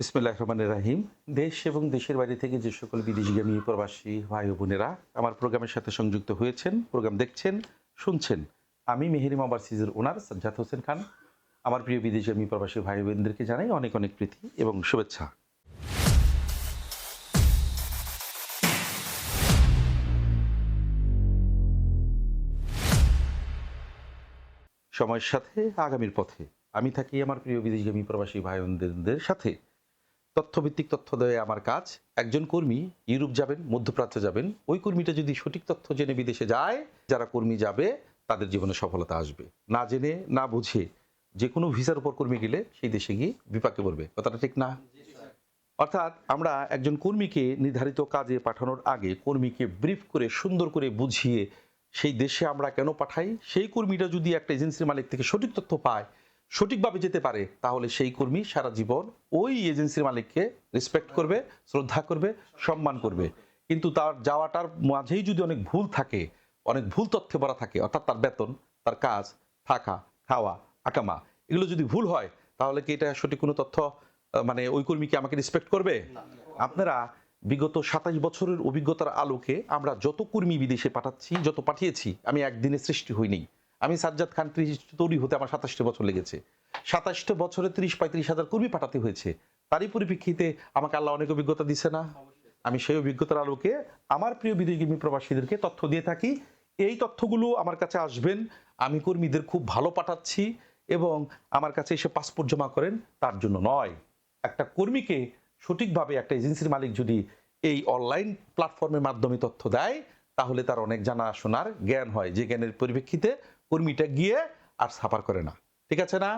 বিসমিল্লাহ রহমান রাহিম। দেশ এবং দেশের বাইরে থেকে যে সকল বিদেশগামী প্রবাসী ভাই বোনেরা আমার প্রোগ্রামের সাথে সংযুক্ত হয়েছেন, প্রোগ্রাম দেখছেন, শুনছেন। আমি মেহেরিম ওভারসিজের ওনার, সাজ্জাদ হোসেন খান। আমার প্রিয় বিদেশগামী প্রবাসী ভাই বোনদেরকে জানাই অনেক অনেক প্রীতি এবং শুভেচ্ছা। সময়ের সাথে আগামীর পথে আমি থাকি আমার প্রিয় বিদেশগামী প্রবাসী ভাই বোনদের সাথে। তথ্যভিত্তিক তথ্য দেয় আমার কাজ। একজন কর্মী ইউরোপ যাবেন, মধ্যপ্রাচ্য যাবেন। ওই কর্মীটা যদি সঠিক তথ্য জেনে বিদেশে যায়, যারা কর্মী যাবে, তাদের জীবনে সফলতা আসবে। না জেনে, না বুঝে যে কোনো ভিসার উপর কর্মী গেলে সেই দেশে গিয়ে বিপাকে পড়বে। কথাটা ঠিক না? অর্থাৎ আমরা একজন কর্মীকে নির্ধারিত কাজে পাঠানোর আগে কর্মীকে ব্রিফ করে, সুন্দর করে বুঝিয়ে সেই দেশে আমরা কেন পাঠাই? সেই কর্মীটা যদি একটা এজেন্সির মালিক থেকে সঠিক তথ্য পায় সঠিকভাবে যেতে পারে, তাহলে সেই কর্মী সারা জীবন ওই এজেন্সির মালিককে রেসপেক্ট করবে, শ্রদ্ধা করবে, সম্মান করবে। কিন্তু তার যাওয়াটার মাঝেই যদি অনেক ভুল থাকে, অনেক ভুল তথ্যে ভরা থাকে, অর্থাৎ তার বেতন, তার কাজ, থাকা, খাওয়া, আকামা, এগুলো যদি ভুল হয়, তাহলে কি এটা সঠিক কোনো তথ্য মানে ওই কর্মীকে আমাকে রেসপেক্ট করবে? আপনারা বিগত সাতাশ বছরের অভিজ্ঞতার আলোকে আমরা যত কর্মী বিদেশে পাঠাচ্ছি, যত পাঠিয়েছি, আমি একদিনে সৃষ্টি হইনি আমি সাজ্জাদ খান তৈরি হতে আমার সাতাশটা বছর লেগেছে। সাতাশটা বছরে ত্রিশ পঁয়ত্রিশ হাজার কর্মী পাঠাতে হয়েছে। তারই পরিপ্রেক্ষিতে আমাকে আল্লাহ অনেক অভিজ্ঞতা দিছে না। আমি সেই অভিজ্ঞতার আলোকে আমার প্রিয় বিদেশগামী প্রবাসীদেরকে তথ্য দিয়ে থাকি। এই তথ্যগুলো আমার কাছে আসবেন। আমি কর্মীদের খুব ভালো পাঠাচ্ছি এবং আমার কাছে এসে পাসপোর্ট জমা করেন তার জন্য নয়। একটা কর্মীকে সঠিকভাবে একটা এজেন্সির মালিক যদি এই অনলাইন প্ল্যাটফর্মের মাধ্যমে তথ্য দেয় তাহলে তার অনেক জানা শোনার জ্ঞান হয়। যে জ্ঞানের পরিপ্রেক্ষিতে কর্মীটা গিয়ে আর সাফার করে না। ঠিক আছে না?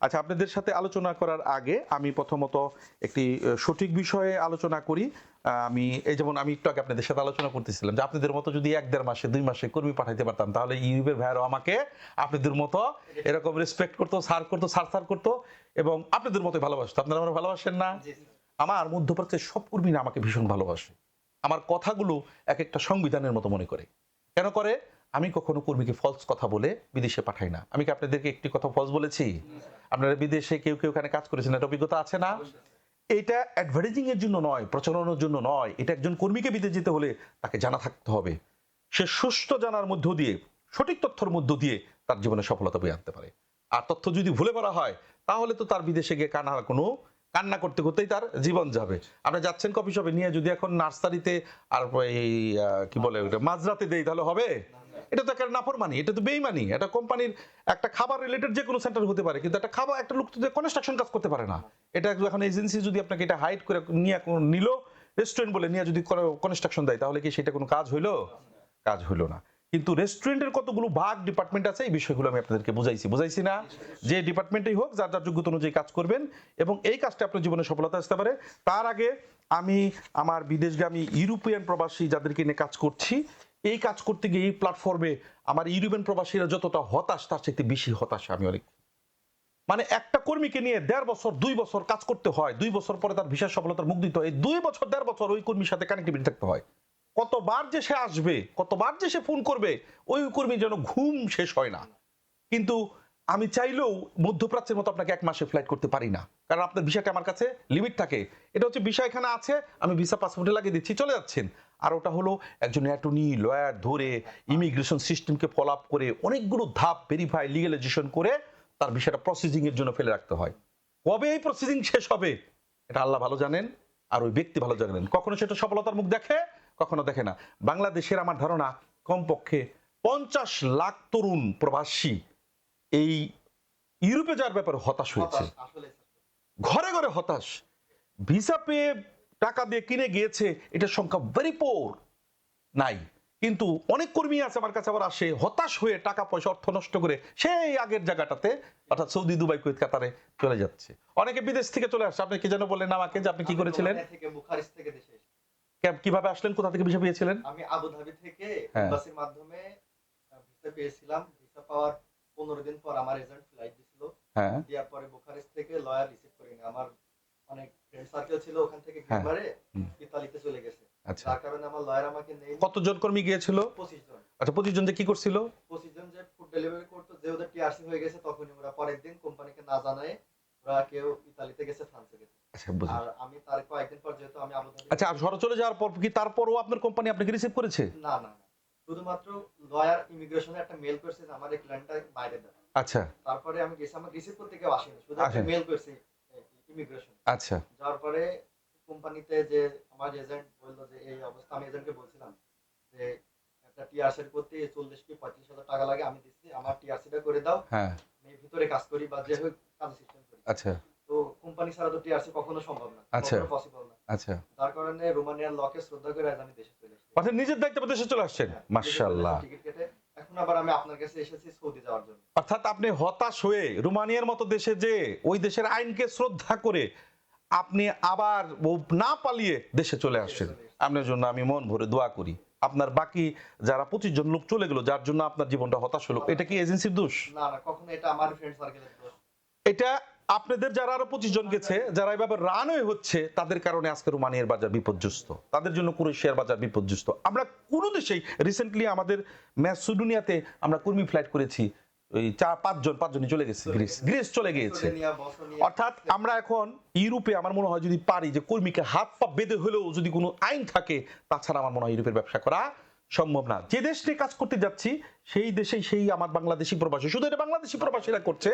আচ্ছা আপনাদের সাথে আলোচনা করার আগে আমি প্রথমত একটি সঠিক বিষয়ে আলোচনা করি। আমি এই যেমন আমি একটু আগে আপনাদের সাথে আলোচনা করতেছিলাম যে আপনাদের মতো যদি এক দেড় মাসে দুই মাসে কর্মী পাঠাইতে পারতাম তাহলে ইউরোপের ভাইয়ারও আমাকে আপনাদের মতো এরকম রেসপেক্ট করতো সার করতো সার সার করতো এবং আপনাদের মতো ভালোবাসতো। আপনারা আমার ভালোবাসেন না? আমার মধ্যপ্রাচ্যের সব কর্মীরা আমাকে ভীষণ ভালোবাসে। আমার কথাগুলো এক একটা সংবিধানের মতো মনে করে। কেন করে? আমি কখনো কর্মীকে ফলস কথা বলে বিদেশে পাঠাই না। আমি কি আপনাদেরকে একটি কথা ফলস বলেছি? আপনারা বিদেশে কেউ কেউ এখানে কাজ করেছেন, এটা অভিজ্ঞতা আছে না? এটা অ্যাডভার্টাইজিং এর জন্য নয়, প্রচারণের জন্য নয়। এটা একজন কর্মীকে বিদেশ যেতে হলে তাকে জানা থাকতে হবে। সে সুষ্ঠু জানার মধ্য দিয়ে, সঠিক তথ্যের মধ্য দিয়ে তার জীবনে সফলতা বয়ে আনতে পারে। আর তথ্য যদি ভুলে বলা হয়, তাহলে তো তার বিদেশে গিয়ে কান্না কোনো, কান্না করতে করতেই তার জীবন যাবে। আপনি যাচ্ছেন কফি শপে নিয়ে যদি এখন নার্সারিতে আর এই কি বলে মাঝরাতে দেই, তাহলে হবে? এটা তো একটা নাফরমানি, এটা তো বেইমানি। এটা কোম্পানির একটা খাবার রিলেটেড যে কোনো সেন্টার হতে পারে, কিন্তু একটা খাবার, একটা লোক তো কনস্ট্রাকশন কাজ করতে পারে না। এটা এখন এজেন্সি যদি আপনাকে এটা হাইড করে নিয়ে নিল রেস্টুরেন্ট বলে নিয়ে যদি কনস্ট্রাকশন দেয়, তাহলে কি সেটা কোনো কাজ হইল? কাজ হইল না। কিন্তু রেস্টুরেন্টের কতগুলো ভাগ ডিপার্টমেন্ট আছে, এই বিষয়গুলো আমি আপনাদেরকে বুঝাইছি। বুঝাইছি না? যে ডিপার্টমেন্টেই হোক, যার যার যোগ্যতা অনুযায়ী কাজ করবেন, এবং এই কাজটা আপনার জীবনে সফলতা আসতে পারে। তার আগে আমি আমার বিদেশগামী ইউরোপিয়ান প্রবাসী যাদেরকে নিয়ে কাজ করছি এই কাজ করতে গিয়ে এই প্ল্যাটফর্মে আমার ইউরোপিয়ান প্রবাসীরা যতটা হতাশ, তার চাইতে বেশি হতাশ আমি অনেক। মানে একটা কর্মীকে নিয়ে দেড় বছর, দুই বছর কাজ করতে হয়, দুই বছর পরে তার বিশেষ সফলতার মুখ দিতে হয়, এই দুই বছর, দেড় বছর ওই কর্মীর সাথে কানেক্টিভিটি থাকতে হয়। কতবার যে সে আসবে, কতবার যে সে ফোন করবে, ওই কর্মী যেন ঘুম শেষ হয় না। কিন্তু আমি চাইলেও মধ্যপ্রাচ্যের মতো আপনাকে এক মাসে ফ্লাইট করতে পারি না। কারণ আপনার ভিসাটা আমার কাছে লিমিট থাকে। এটা হচ্ছে, ভিসা এখানে আছে, আমি ভিসা পাসপোর্টে লাগিয়ে দিচ্ছি, চলে যাচ্ছেন। আর ওটা হলো একজন অ্যাটর্নি লয়ার ধরে ইমিগ্রেশন সিস্টেমকে ফলো আপ করে অনেকগুলো ধাপ ভেরিফাই লিগালাইজেশন করে তার বিষয়টা প্রসেসিং এর জন্য ফেলে রাখতে হয়। কবে এই প্রসেসিং শেষ হবে? এটা আল্লাহ ভালো জানেন আর ওই ব্যক্তি ভালো জানেন কখনো সেটা সফলতার মুখ দেখে কখনো দেখে না। বাংলাদেশের আমার ধারণা কমপক্ষে পঞ্চাশ লাখ তরুণ প্রবাসী এই ইউরোপে যাওয়ার ব্যাপারে হতাশ হয়েছে। ঘরে ঘরে হতাশ। ভিসা পেয়ে টাকা দিয়ে কিনে গিয়েছে এটার সংখ্যা ভেরি পোর নাই। কিন্তু অনেক কর্মী আছে আমার কাছে আবার আসে হতাশ হয়ে টাকা পয়সা অর্থ নষ্ট করে সেই আগের জায়গাটাতে অর্থাৎ সৌদি দুবাই কুয়েত কাতারে চলে যাচ্ছে। অনেকে বিদেশ থেকে চলে আসছে আপনি কি যেন বললেন আমাকে যে আপনি কি করেছিলেন? কীভাবে আসলেন কোথা থেকে ভিসা পেয়েছিলেন? আমি আবুধাবি থেকে হ্যাঁ। এম্বাসির মাধ্যমে ভিসা পেয়েছিলাম। ভিসা পাওয়ার পনেরো দিন পর আমার এজেন্ট ফ্লাইট দিছিল। হ্যাঁ। দেওয়ার পরে বুখারেস্ট থেকে লয়ার রিসিভ করিনি। আমার অনেক ছিল ওখান থেকে হ্যাঁ। গিয়ে হুম। ইতালিতে চলে গেছে। আচ্ছা। যার কারণে আমার লয়ার আমাকে নেই কতজন কর্মী গিয়েছিল? জন। আচ্ছা পঁচিশ জন যে কি করছিল? পঁচিশ জন যে ফুড ডেলিভারি করতো যে ওদের টিআরসি হয়ে গেছে তখনই ওরা পরের দিন কোম্পানিকে না জানায় ওরা কেউ ইতালিতে গেছে ফ্রান্সে গেছে। আচ্ছা আর আমি তার কয়েকদিন পর যেহেতু আমি আবুধাবি আচ্ছা শহরে চলে যাওয়ার পর কি তারপরও আপনার কোম্পানি আপনাকে রিসিভ করেছে? না না না। শুধুমাত্র লয়ার ইমিগ্রেশনে একটা মেল করছে আমার এই ক্লায়েন্টটা বাইরে দেয় আচ্ছা। তারপরে আমি গেছি আমার রিসিভ করতে কেউ আসেনি। শুধু মেল করছি ইমিগ্রেশন আচ্ছা। যাওয়ার পরে কোম্পানিতে যে আমার এজেন্ট বলল যে এই অবস্থা আমি এজেন্টকে বলছিলাম যে একটা টিআরসি করতে চল্লিশ কি পঁয়ত্রিশ হাজার টাকা লাগে আমি দিচ্ছি আমার টিআরসিটা করে দাও। হ্যাঁ। আমি ভিতরে কাজ করি বা যে হোক কাজ সিস্টেম করি। আচ্ছা। তো কোম্পানি ছাড়া তো টিআরসি কখনো সম্ভব না আচ্ছা। পসিবল না। আচ্ছা। যার কারণে রোমানিয়ার লকে শ্রদ্ধা করে আজ আমি দেশে চলে এসেছি। অর্থাৎ নিজের দায়িত্বে দেশে চলে আসছেন? হ্যাঁ, মার্শাল্লাহ টিকিট কেটে এখন আবার আমি আপনার কাছে এসেছি সৌদি যাওয়ার জন্য। অর্থাৎ আপনি হতাশ হয়ে রোমানিয়ার মতো দেশে যে ওই দেশের আইনকে শ্রদ্ধা করে আপনি আবার না পালিয়ে দেশে চলে আসছেন। আপনার জন্য আমি মন ভরে দোয়া করি। আপনার বাকি যারা পঁচিশ জন লোক চলে গেল যার জন্য আপনার জীবনটা হতাশ হলো এটা কি এজেন্সির দোষ? না না কখনো এটা আমার ফ্রেন্ড সার্কেলের দোষ। এটা আপনাদের যারা আরও পঁচিশ জন গেছে, যারা এভাবে রানওয়ে হচ্ছে, তাদের কারণে আজকে রোমানিয়ার বাজার বিপর্যস্ত। তাদের জন্য ক্রোয়েশিয়ার বাজার বিপর্যস্ত। আমরা কোনো দেশেই রিসেন্টলি আমাদের ম্যাসুডুনিয়াতে আমরা কর্মী ফ্লাইট করেছি, ওই চার, পাঁচজন, পাঁচজনই চলে গেছে, গ্রিস। গ্রিস চলে গিয়েছে। অর্থাৎ আমরা এখন ইউরোপে আমার মনে হয় যদি পারি যে কর্মীকে হাত পা বেঁধে হলেও যদি কোনো আইন থাকে, তাছাড়া আমার মনে হয় ইউরোপের ব্যবসা করা সম্ভব না। যে দেশ নিয়ে কাজ করতে যাচ্ছি, সেই দেশেই সেই আমার বাংলাদেশি প্রবাসী, শুধু এটা বাংলাদেশি প্রবাসীরা করছে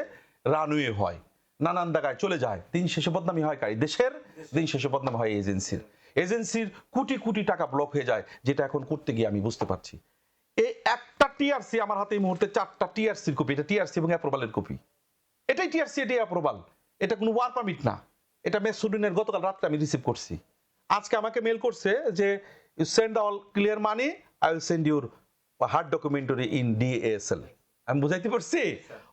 রানওয়ে হয়। নানান জায়গায় চলে যায়। দিন শেষে বদনামি হয় কারি? দেশের দিন শেষে বদনাম হয় এজেন্সির। এজেন্সির কোটি কোটি টাকা ব্লক হয়ে যায়, যেটা এখন করতে গিয়ে আমি বুঝতে পারছি। এই একটা টিআরসি আমার হাতে এই মুহূর্তে চারটা টিআরসির কপি এটা টিআরসি এবং অ্যাপ্রুভালের কপি এটাই টিআরসি এটাই অ্যাপ্রুভাল এটা কোনো ওয়ার পারমিট না। এটা মেসুডিনের গতকাল রাত্রে আমি রিসিভ করছি। আজকে আমাকে মেল করছে যে you send all clear money I will send your hard documentary in DSL আমি বুঝাইতে পারছি?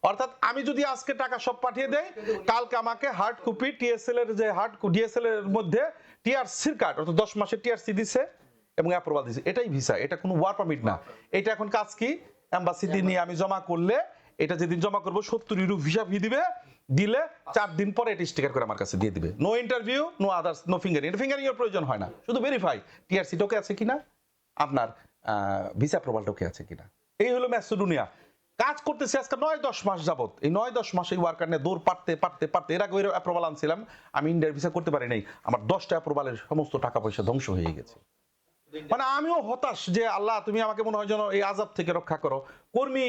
অর্থাৎ আমি যদি আজকে টাকা সব পাঠিয়ে দেই, কালকে আমাকে হার্ড কপি টিএসএল এর যে হার্ড ডিএসএল এর মধ্যে টিআরসির কার্ড অর্থাৎ দশ মাসের টিআরসি দিছে এবং অ্যাপ্রুভাল দিছে। এটাই ভিসা এটা কোনো ওয়ার পারমিট না। এটা এখন কাজ কি? অ্যাম্বাসিতে নিয়ে আমি জমা করলে, এটা যেদিন জমা করব, সত্তর ইউরো ভিসা ফি দিবে, দিলে চার দিন পরে এটা স্টিকার করে আমার কাছে দিয়ে দিবে। No interview no others no fingering fingering এর প্রয়োজন হয় না। শুধু ভেরিফাই টিআরসি টোকে আছে কিনা? আপনার ভিসা প্রবাল টোকে আছে কিনা? এই হলো ম্যাসেডোনিয়া কাজ করতেছে আজকে নয় দশ মাস যাবত এই নয় দশ মাস এই ওয়ার্কার নিয়ে দৌড় পারতে পারতে পারতে এর আগে অ্যাপ্রুভাল আনছিলাম। আমি ইন্ডিয়ার ভিসা করতে পারি নাই। আমার দশটা অ্যাপ্রুভালের সমস্ত টাকা পয়সা ধ্বংস হয়ে গেছে। মানে আমিও হতাশ যে আল্লাহ তুমি আমাকে মনে হয় যেন এই আজাব থেকে রক্ষা করো। কর্মী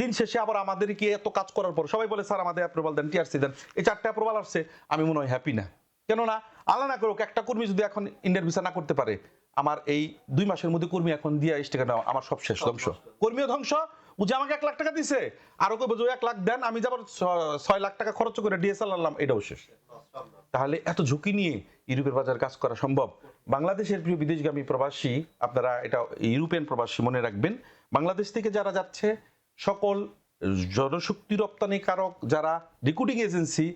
দিন শেষে আবার আমাদের কি এত কাজ করার পর? সবাই বলে স্যার আমাদের অ্যাপ্রুভাল দেন টিআরসি দেন। এই চারটা অ্যাপ্রুভাল আসছে আমি মনে হয় হ্যাপি না। কেননা আল্লাহ না করুক একটা কর্মী যদি এখন ইন্ডিয়ার ভিসা না করতে পারে আমার এই দুই মাসের মধ্যে কর্মী এখন দিয়ে স্টিকার নেওয়া আমার সব শেষ ধ্বংস। কর্মীও ধ্বংস ও যে আমাকে এক লাখ টাকা দিছে। আরও কেউ বোঝো এক লাখ দেন, আমি যাবার ছয় লাখ টাকা খরচ করে ডিএসএল আনলাম, এটাও শেষ। তাহলে এত ঝুঁকি নিয়ে ইউরোপের বাজার কাজ করা সম্ভব? বাংলাদেশের প্রিয় বিদেশগামী প্রবাসী, আপনারা এটা ইউরোপিয়ান প্রবাসী মনে রাখবেন। বাংলাদেশ থেকে যারা যাচ্ছে, সকল জনশক্তি রপ্তানিকারক যারা রিক্রুটিং এজেন্সি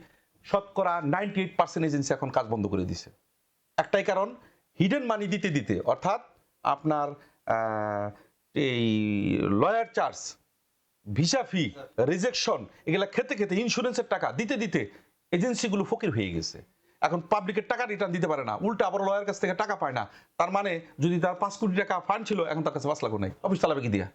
শতকরা নাইনটি এইট পার্সেন্ট এজেন্সি এখন কাজ বন্ধ করে দিছে। একটাই কারণ হিডেন মানি দিতে দিতে, অর্থাৎ আপনার এই lawyer charge visa fee rejection এগুলা খেতে খেতে ইন্স্যুরেন্সের টাকা, দিতে দিতে এজেন্সিগুলো ফকির হয়ে গেছে। এখন পাবলিকের টাকা রিটার্ন দিতে পারে না, উল্টা আবার লয়ার কাছ থেকে টাকা পায় না। তার মানে যদি তার পাঁচ কোটি টাকা ফান্ড ছিল, এখন তার কাছে পাঁচ লাখ নাই। অফিস চালাবে কি দিয়া?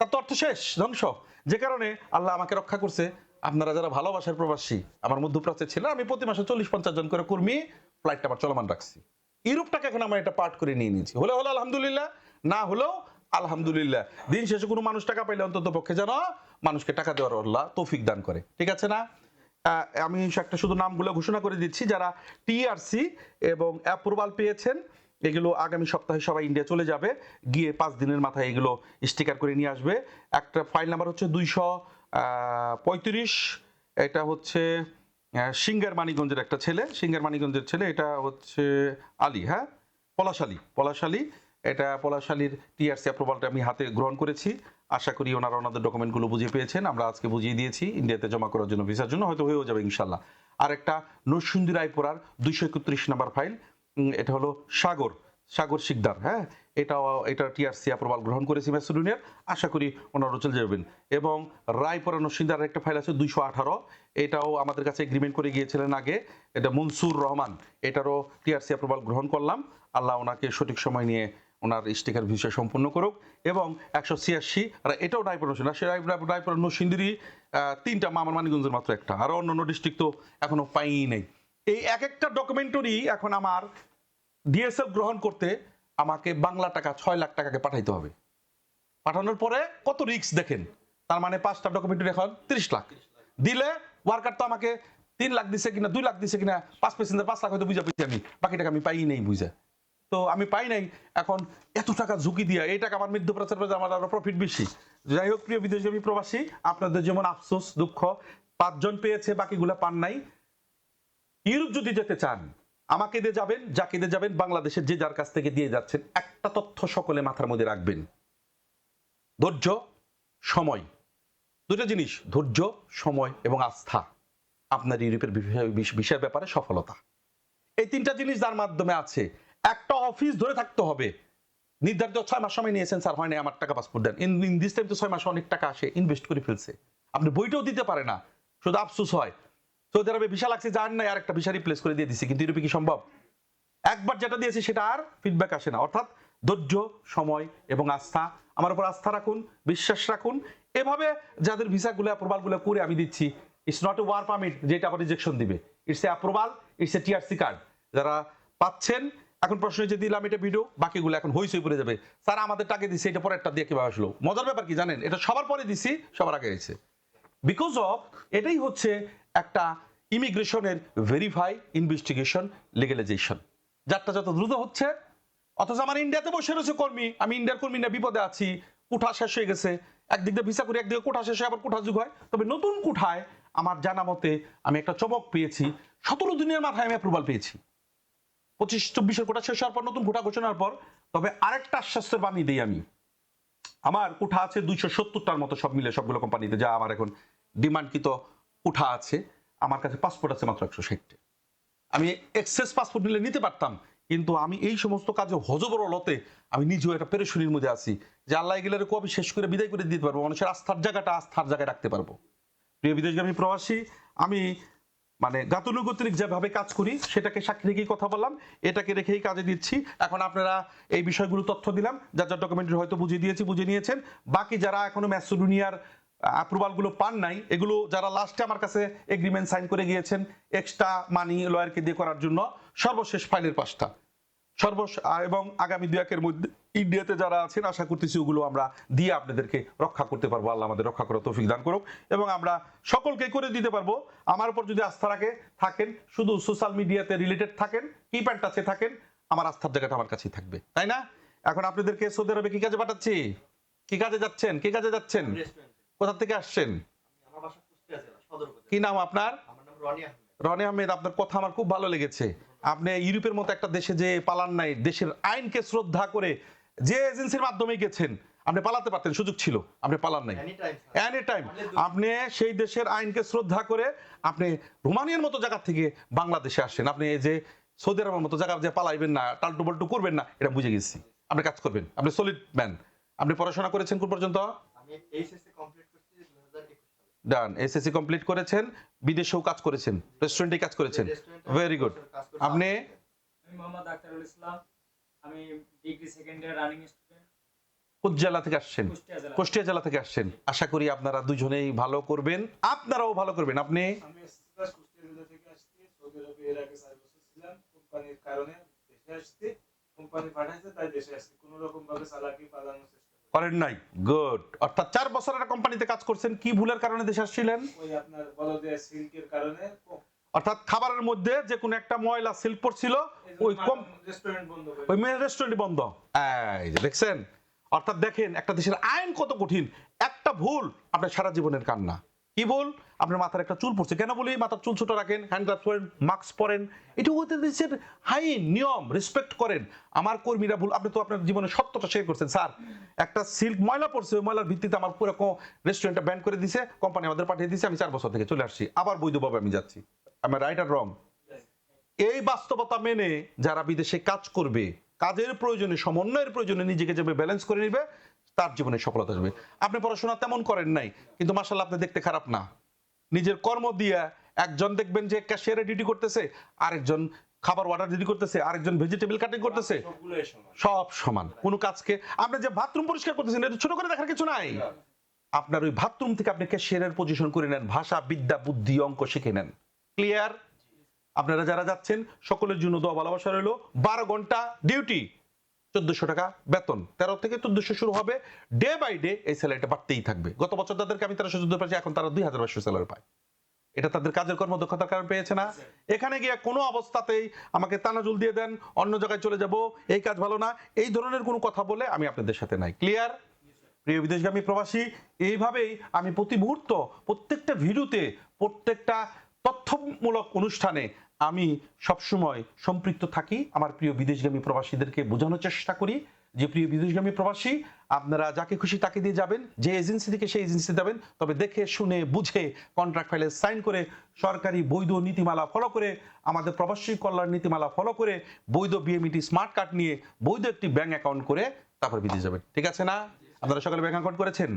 তার তো অর্থ শেষ, ধ্বংস। যে কারণে আল্লাহ আমাকে রক্ষা করছে। আপনারা যারা ভালোবাসার প্রবাসী, আমার মধ্যপ্রাচ্যে ছিল, আমি প্রতি মাসে চল্লিশ পঞ্চাশ জন করে কর্মী ফ্লাইটটা আবার চলমান রাখছি। ইউরোপটাকে এখন আমরা এটা পার্ট করে নিয়ে নিয়েছি। হলে হলো আলহামদুলিল্লাহ, না হলেও আলহামদুলিল্লাহ। দিন শেষে কোনো মানুষ টাকা পাইলে অন্তত পক্ষে যেন মানুষকে টাকা দেওয়ার আল্লাহ তৌফিক দান করে। ঠিক আছে না? আমি একটা শুধু নামগুলো ঘোষণা করে দিচ্ছি। যারা টিআরসি এবং অ্যাপ্রুভাল পেয়েছেন, এগুলো আগামী সপ্তাহে সবাই ইন্ডিয়া চলে যাবে। গিয়ে পাঁচ দিনের মাথায় এগুলো স্টিকার করে নিয়ে আসবে। একটা ফাইল নাম্বার হচ্ছে দুইশো পঁয়ত্রিশ। এটা হচ্ছে সিঙ্গার মানিগঞ্জের একটা ছেলে। সিঙ্গার মানিগঞ্জের ছেলে, এটা হচ্ছে আলী হ্যাঁ? পলাশালী পলাশালী এটা পলাশালীর টিআরসি অ্যাপ্রুভালটা আমি হাতে গ্রহণ করেছি। আশা করি ওনারা ওনাদের ডকুমেন্টগুলো বুঝিয়ে পেয়েছেন। আমরা আজকে বুঝিয়ে দিয়েছি। ইন্ডিয়াতে জমা করার জন্য ভিসার জন্য হয়তো হয়েও যাবে ইনশাল্লাহ আর একটা নরসিংদী রায়পুরার দুইশো একত্রিশ নাম্বার ফাইল এটা হলো সাগর সাগর শিকদার হ্যাঁ? এটাও, এটা টিআরসি অ্যাপ্রুভাল গ্রহণ করেছি ম্যাসিডোনিয়ার আশা করি ওনারা চলে যাবেন। এবং রায়পুরা নরসিংদার একটা ফাইল আছে দুইশো আঠারো। এটাও আমাদের কাছে এগ্রিমেন্ট করে গিয়েছিলেন আগে। এটা মনসুর রহমান। এটারও টিআরসি অ্যাপ্রুভাল গ্রহণ করলাম। আল্লাহ ওনাকে সঠিক সময় নিয়ে ওনার স্টিকার বিষয় সম্পূর্ণ করুক এবং একশো ছিয়াশি, আর এটাও নাইপুর নসিন সে তিনটা মামার মানিগঞ্জের মাত্র একটা আরও অন্যান্য ডিস্ট্রিক্ট তো এখনও পাইই নেই। এই এক একটা ডকুমেন্টরি এখন আমার ডিএসএফ গ্রহণ করতে আমাকে বাংলা টাকা ছয় লাখ টাকাকে পাঠাইতে হবে। পাঠানোর পরে কত রিস্ক দেখেন? তার মানে পাঁচটা ডকুমেন্টরি এখন তিরিশ লাখ। দিলে ওয়ার্কার তো আমাকে তিন লাখ দিছে কিনা, দুই লাখ দিছে কিনা, পাঁচ পেসেন্টের পাঁচ লাখ হয়তো বুঝা পেয়েছি আমি, বাকি টাকা আমি পাই নেই বুঝা। তো আমি পাই নাই। এখন এত টাকা ঝুঁকি দিয়া, এই টাকা আমার মৃত্যু প্রচার করে আমার আরও প্রফিট বেশি। যাই হোক, প্রিয় বিদেশগামী প্রবাসী, আপনাদের যেমন আফসোস, দুঃখ, পাঁচজন পেয়েছে, বাকিগুলা পান নাই। ইউরোপ যদি যেতে চান, আমাকে দিয়ে যাবেন, যাকে দিয়ে যাবেন, বাংলাদেশের যে যার কাছ থেকে দিয়ে যাচ্ছেন, একটা তথ্য সকলে মাথার মধ্যে রাখবেন। ধৈর্য, সময়। দুটো জিনিস, ধৈর্য, সময় এবং আস্থা। আপনার ইউরোপের বিষয়ের ব্যাপারে সফলতা। এই তিনটা জিনিস যার মাধ্যমে আছে। একটা অফিস ধরে থাকতে হবে। নির্ধারিত ছয় মাস সময় নিয়েছেন স্যার, হয় না আমার টাকা passport then. In in this time তো ছয় মাসে অনেক টাকা আসে ইনভেস্ট করে ফেলছে। আপনি বইটাও দিতে পারে না, শুধু আফসোস হয়। সৌদি আরবে ভিসা লাগছে, যার নাই আর একটা ভিসা রিপ্লেস করে দিয়ে দিচ্ছে কিন্তু ইউরোপে কি সম্ভব? একবার যেটা দিয়েছি সেটা আর ফিডব্যাক আসে না। অর্থাৎ ধৈর্য, সময় এবং আস্থা, আমার উপর আস্থা রাখুন, বিশ্বাস রাখুন। এভাবে যাদের ভিসাগুলো অ্যাপ্রুভালগুলো করে আমি দিচ্ছি it's not a work permit যেটা আবার রিজেকশন দিবে। It's a approval it's a TRC card যারা পাচ্ছেন এখন প্রশ্ন যে দিলাম এটা ভিডিও বাকিগুলো এখন হইসই পড়ে যাবে। স্যার, আমাদের টাকা দিচ্ছে এটা পরেরটা দিয়ে কীভাবে আসলো? মজার ব্যাপার কি জানেন? এটা সবার পরে দিছি, সবার আগে হয়েছে। বিকজ অফ এটাই হচ্ছে একটা ইমিগ্রেশনের ভেরিফাই ইনভেস্টিগেশন লিগালাইজেশন যারটা যত দ্রুত হচ্ছে, অথচ আমার ইন্ডিয়াতে বসে রয়েছে কর্মী। আমি ইন্ডিয়ার কর্মী না বিপদে আছি, কুঠা শেষ হয়ে গেছে। একদিক দিয়ে ভিসা করে, একদিকে কুঠা শেষ হয়ে, আবার কুঠা যুগ হয়। তবে নতুন কুঠায় আমার জানা মতে আমি একটা চমক পেয়েছি। সতেরো দিনের মাথায় আমি অ্যাপ্রুভাল পেয়েছি। পঁচিশ চব্বিশের কোটা শেষ হওয়ার পর, নতুন কোটা ঘোষণার পর, তবে আরেকটা আশ্বাসের বাণী দিই আমি। আমার কোঠা আছে দুইশো সত্তরটার মতো সব মিলে সবগুলো কোম্পানিতে যা আমার এখন ডিমান্ডকৃত কোঠা আছে। আমার কাছে পাসপোর্ট আছে মাত্র একশো ষাটটা। আমি এক্সেস পাসপোর্ট নিলে নিতে পারতাম, কিন্তু আমি এই সমস্ত কাজে হজবরলতে আমি নিজেও একটা পেরেশনির মধ্যে আছি যে আল্লাহ গেলে কবে শেষ করে বিদায় করে দিতে পারব? মানুষের আস্থার জায়গাটা আস্থার জায়গায় রাখতে পারব। প্রিয় বিদেশগামী প্রবাসী, আমি মানে গাতানুগতিক যেভাবে কাজ করি, সেটাকে সাক্ষী রেখেই কথা বললাম। এটাকে রেখেই কাজে দিচ্ছি। এখন আপনারা এই বিষয়গুলো তথ্য দিলাম। যার যার ডকুমেন্টারি হয়তো বুঝিয়ে দিয়েছি বুঝে নিয়েছেন। বাকি যারা এখনও ম্যাসোডোনিয়ার অ্যাপ্রুভালগুলো পান নাই, এগুলো যারা লাস্টে আমার কাছে এগ্রিমেন্ট সাইন করে গিয়েছেন এক্সট্রা মানি লয়ারকে দিয়ে করার জন্য সর্বশেষ ফাইলের পাঁচটা। সর্বশ এবং আগামী দু একের মধ্যে ইন্ডিয়াতে যারা আছেন আশা করতেছি ওগুলো আমরা দিয়ে আপনাদেরকে রক্ষা করতে পারব। আল্লাহ আমাদের রক্ষা করার তৌফিক দান করুক এবং আমরা সকলকে করে দিতে পারব। আমার উপর যদি আস্থা রাখে থাকেন। শুধু সোশ্যাল মিডিয়াতে রিলেটেড থাকেন কিপ্যাড টাচে থাকেন আমার আস্থার জায়গাটা আমার কাছেই থাকবে। তাই না? এখন আপনাদেরকে সৌদি আরবে কি কাজে পাঠাচ্ছি? কি কাজে যাচ্ছেন? কি কাজে যাচ্ছেন? কোথা থেকে আসছেন? কি নাম আপনার? রনি আহমেদ আপনার কথা আমার খুব ভালো লেগেছে। আপনি ইউরোপের মতো একটা দেশে যে পালান নাই দেশের আইনকে শ্রদ্ধা করে যে এজেন্সির মাধ্যমে গেছেন আপনি পালাতে পারতেন সুযোগ ছিল আপনি পালান নাই। এনি টাইম টাইম আপনি সেই দেশের আইনকে শ্রদ্ধা করে আপনি রোমানিয়ার মতো জায়গা থেকে বাংলাদেশে আসেন আপনি এই যে সৌদি আরবের মতো জায়গা যে পালাইবেন না টালটু পাল্টু করবেন না এটা বুঝে গেছি। আপনি কাজ করবেন আপনি সলিড ম্যান আপনি পড়াশোনা করেছেন কোন পর্যন্ত? আমি এইচএসসি কমপ্লিট করছি 2021 সালে। ডান এসএসসি কমপ্লিট করেছেন বিদেশেও কাজ করেছেন রেস্টুরেন্টে কাজ করেছেন। ভেরি গুড আপনি? মোহাম্মদ আখতারুল ইসলাম। আমি degree second year running student থেকে আসছেন। কুষ্টিয়া জেলা। থেকে আসছেন। আশা করি আপনারা দুজনেই ভালো করবেন। আপনারাও ভালো করবেন। আপনি? করেন নাই? গুড অর্থাৎ চার বছর একটা কোম্পানিতে কাজ করছেন কি ভুলের কারণে দেশে আসছিলেন? ওই আপনার বলদের সিল্কের কারণে অর্থাৎ খাবারের মধ্যে যে কোনো একটা ময়লা সিল্ক পড়ছিল ওই কম ওই মেয়ের রেস্টুরেন্ট বন্ধ। দেখছেন? অর্থাৎ দেখেন একটা দেশের আইন কত কঠিন। একটা ভুল আপনার সারা জীবনের কান্না। কি ভুল? আপনার মাথার একটা চুল পড়ছে। কেন বলি? মাথার চুল ছোট রাখেন হ্যান্ড গ্লাভস পরেন মাস্ক পরেন। এটা ওদের দেশের আইন নিয়ম রেসপেক্ট করেন। আমার কর্মীরা ভুল আপনি তো আপনার জীবনে সত্যটা শেয়ার করছেন। স্যার একটা সিল্ক ময়লা পড়ছে ওই ময়লার ভিত্তিতে আমার পুরো রেস্টুরেন্টটা ব্যান করে দিছে কোম্পানি আমাদের পাঠিয়ে দিছে আমি চার বছর থেকে চলে আসছি। আবার বৈধভাবে আমি যাচ্ছি। আমার রাইট আর রং এই বাস্তবতা মেনে যারা বিদেশে কাজ করবে কাজের প্রয়োজনে সমন্বয়ের প্রয়োজনে নিজেকে যাবে ব্যালেন্স করে নিবে তার জীবনে সফলতা আসবে। আপনি পড়াশোনা তেমন করেন নাই কিন্তু মাসাল্লাহ আপনি দেখতে খারাপ না। নিজের কর্ম দিয়ে একজন দেখবেন যে ক্যাশিয়ারে ডিউটি করতেছে আরেকজন খাবার অর্ডার রেডি করতেছে আরেকজন ভেজিটেবল কাটিং করতেছে সব সমান। কোনো কাজকে আপনি যে বাথরুম পরিষ্কার করতেছেন এটা ছোট করে দেখার কিছু নাই। আপনার ওই বাথরুম থেকে আপনি ক্যাশিয়ারের পজিশন করে নেন ভাষা বিদ্যা বুদ্ধি অঙ্ক শিখে নেন। ক্লিয়ার আপনারা যারা যাচ্ছেন, সকলের জন্য দোয়া ভালোবাসা রইল। বারো ঘণ্টা ডিউটি চোদ্দশো টাকা বেতন। তেরো থেকে চোদ্দশো শুরু হবে। ডে বাই ডে এই স্যালারিটা বাড়তেই থাকবে। গত বছর তাদেরকে আমি তেরোশো চোদ্দ পাচ্ছি এখন তারা দুই হাজার পাঁচশো স্যালারি পায়। এটা তাদের কাজের কর্মদক্ষতার কারণ পেয়েছে না। এখানে গিয়ে কোনো অবস্থাতেই আমাকে তানাজুল দিয়ে দেন, অন্য জায়গায় চলে যাব, এই কাজ ভালো না। এই ধরনের কোনো কথা বলে আমি আপনাদের সাথে নাই। ক্লিয়ার প্রিয় বিদেশগামী প্রবাসী, এইভাবেই আমি প্রতি মুহূর্ত, প্রত্যেকটা ভিডিওতে প্রত্যেকটা তথ্যমূলক অনুষ্ঠানে আমি সবসময় সম্পৃক্ত থাকি। আমার প্রিয় বিদেশগামী প্রবাসীদেরকে বোঝানোর চেষ্টা করি যে, প্রিয় বিদেশগামী প্রবাসী, আপনারা যাকে খুশি তাকে দিয়ে যাবেন, যে এজেন্সি থেকে সেই এজেন্সি যাবেন। তবে দেখে, শুনে, বুঝে কন্ট্রাক্ট ফাইলে সাইন করে, সরকারি বৈধ নীতিমালা ফলো করে, আমাদের প্রবাসী কল্যাণ নীতিমালা ফলো করে, বৈধ বিএমইটি স্মার্ট কার্ড নিয়ে বৈধ একটি ব্যাংক অ্যাকাউন্ট করে তারপর বিদেশ যাবেন। ঠিক আছে না? আপনারা সকালে ব্যাংক অ্যাকাউন্ট করেছেন?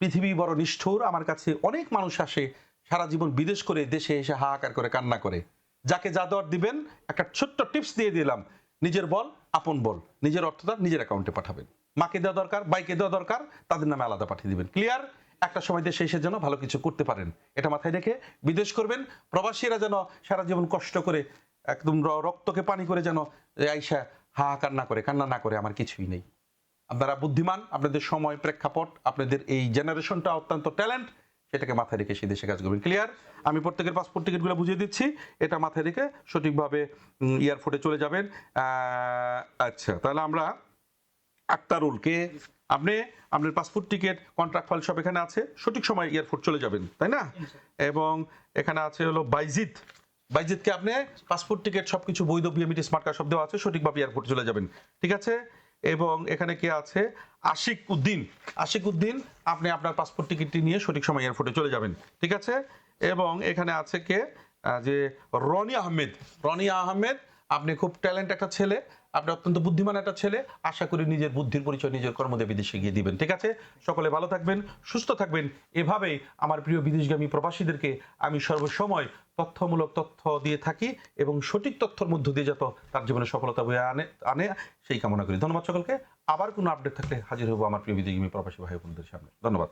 পৃথিবী বড় নিষ্ঠুর। আমার কাছে অনেক মানুষ আসে সারা জীবন বিদেশ করে দেশে এসে হাহাকার করে, কান্না করে। যাকে যা দেওয়ার দিবেন, একটা ছোট্ট টিপস দিয়ে দিলাম। নিজের বল, আপন বল। নিজের অর্থটা নিজের অ্যাকাউন্টে পাঠাবেন। মাকে দেওয়া দরকার, বাইকে দেওয়া দরকার, তাদের নামে আলাদা পাঠিয়ে দিবেন। ক্লিয়ার একটা সময় দেশে এসে যেন ভালো কিছু করতে পারেন। এটা মাথায় রেখে বিদেশ করবেন। প্রবাসীরা যেন সারা জীবন কষ্ট করে, একদম রক্তকে পানি করে যেন আইসা হাহাকার না করে, কান্না না করে, আমার কিছুই নেই। আপনারা বুদ্ধিমান, আপনাদের সময় প্রেক্ষাপট, আপনাদের এই জেনারেশনটা অত্যন্ত ট্যালেন্ট সেটাকে মাথায় রেখে সেই দেশে কাজ করবেন ক্লিয়ার আমি প্রত্যেকের পাসপোর্ট টিকিটগুলো বুঝিয়ে দিচ্ছি। এটা মাথায় রেখে সঠিকভাবে এয়ারপোর্টে চলে যাবেন। আচ্ছা তাহলে আমরা আক্তারুলকে, আপনি, আপনার পাসপোর্ট টিকিট কন্ট্রাক্ট ফাইল সব এখানে আছে। সঠিক সময় এয়ারপোর্ট চলে যাবেন, তাই না? এবং এখানে আছে হলো বাইজিৎ। বাইজিৎকে আপনি পাসপোর্ট টিকিট সব কিছু বৈধ বিএমইটি স্মার্ট কার্ড সব দেওয়া আছে, সঠিকভাবে এয়ারপোর্ট চলে যাবেন। ঠিক আছে? এবং এখানে কে আছে? আশিক উদ্দিন। আশিক উদ্দিন, আপনি আপনার পাসপোর্ট টিকিটটি নিয়ে সঠিক সময় এয়ারপোর্টে চলে যাবেন, ঠিক আছে? এবং এখানে আছে কে? যে রনি আহমেদ। রনি আহমেদ, আপনি খুব ট্যালেন্ট একটা ছেলে, আপনি অত্যন্ত বুদ্ধিমান একটা ছেলে, আশা করি নিজের বুদ্ধির পরিচয় নিজের কর্মদে বিদেশে গিয়ে দিবেন, ঠিক আছে? সকলে ভালো থাকবেন, সুস্থ থাকবেন। এভাবেই আমার প্রিয় বিদেশগামী প্রবাসীদেরকে আমি সর্বসময় তথ্যমূলক তথ্য দিয়ে থাকি এবং সঠিক তথ্যের মধ্য দিয়ে যত তার জীবনে সফলতা বয়ে আনে আনে, সেই কামনা করি। ধন্যবাদ সকলকে। আবার কোনো আপডেট থাকলে হাজির হব আমার প্রিয় বিদেশগামী প্রবাসী ভাই বোনদের সামনে। ধন্যবাদ।